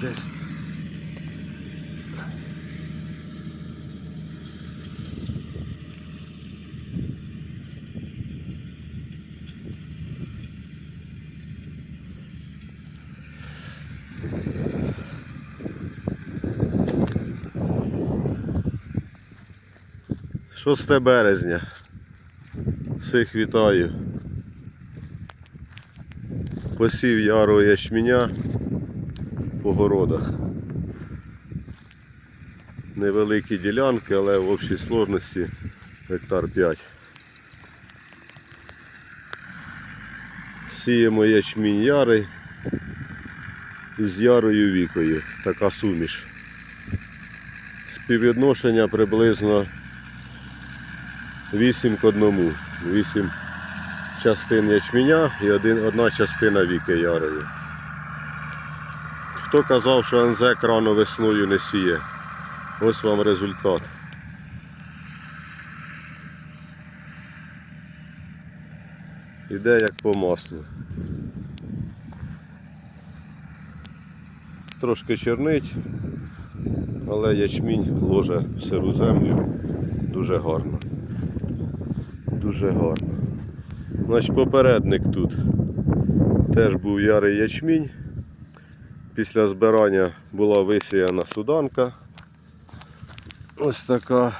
десь. Шосте березня. Всіх вітаю. Посів ярого ячменя по городах. Невеликі ділянки, але в общій сложності гектар 5. Сіємо ячмінь ярий із ярою вікою. Така суміш. Співвідношення приблизно 8 к 1. 8 частин ячменя і один, одна частина віки ярої. Хто казав, що НЗ рано весною не сіє? Ось вам результат. Іде як по маслу. Трошки чернить, але ячмінь ложе в сиру землю дуже гарно. Дуже гарно. Значить, попередник тут теж був ярий ячмінь. Після збирання була висіяна суданка. Ось така.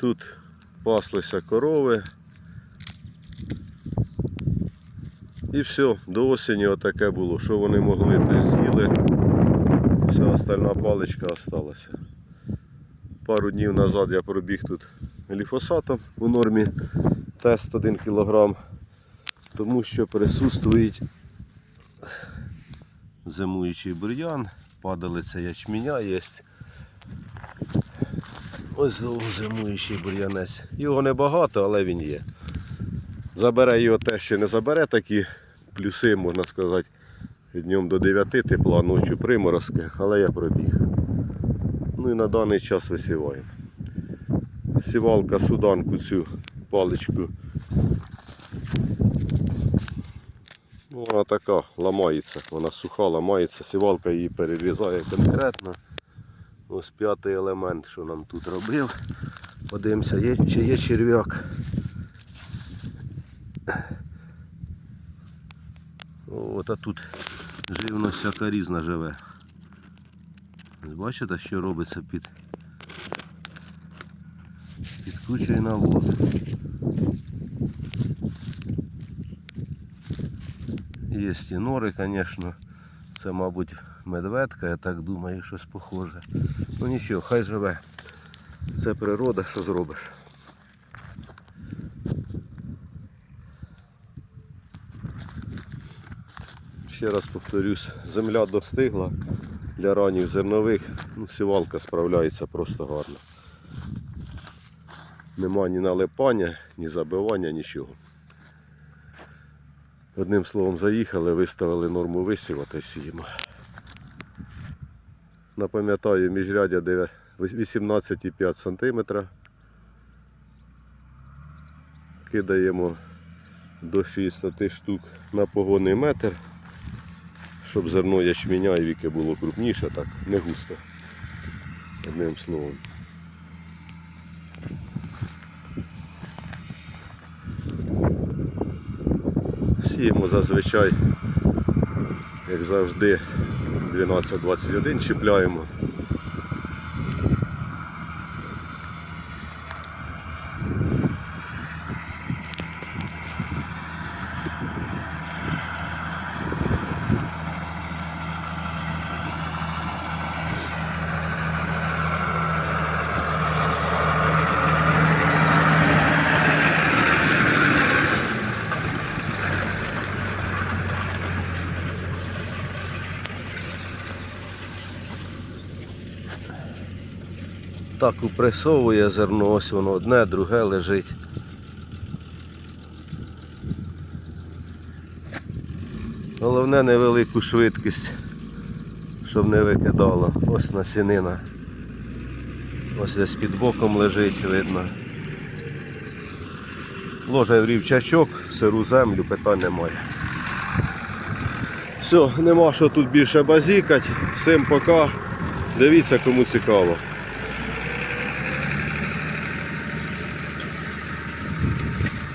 Тут паслися корови. І все, до осені отаке було. Що вони могли, то з'їли. Вся остальна паличка осталася. Пару днів назад я пробіг тут гліфосатом у нормі тест 1 кг, тому що присутствує зимуючий бур'ян, падалиця ячменя є. Ось зимуючий бур'янець. Його небагато, але він є. Забере його те, що не забере такі плюси, можна сказати, днем до 9 тепла, ночі приморозки, але я пробіг. Ну і на даний час висіваємо. Сівалка суданку цю паличку. Вона така ламається, вона суха ламається, сівалка її перерізає конкретно. Ось п'ятий елемент, що нам тут робив. Подивимося, є, чи є черв'як. От а тут живно всяка різна живе. Бачите, що робиться під, під кучою навозу. Є і нори, звісно. Це, мабуть, медведка, я так думаю, щось похоже. Ну нічого, хай живе. Це природа, що зробиш. Ще раз повторюсь, земля достигла для ранніх зернових. Ну, сівалка справляється просто гарно. Нема ні налипання, ні забивання, нічого. Одним словом, заїхали, виставили норму висіва та сіємо. Напам'ятаю, міжрядя 18,5 см. Кидаємо до 60 штук на погонний метр, щоб зерно ячменя і віки було крупніше, так, не густо. Одним словом. Сіємо зазвичай, як завжди, 12-21 чіпляємо. Так упресовує зерно, ось воно одне, друге лежить. Головне невелику швидкість, щоб не викидало. Ось насінина. Ось десь під боком лежить, видно. Ложа в рівчачок, сиру землю, питань немає. Все, нема що тут більше базікать. Всім пока. Дивіться, кому цікаво.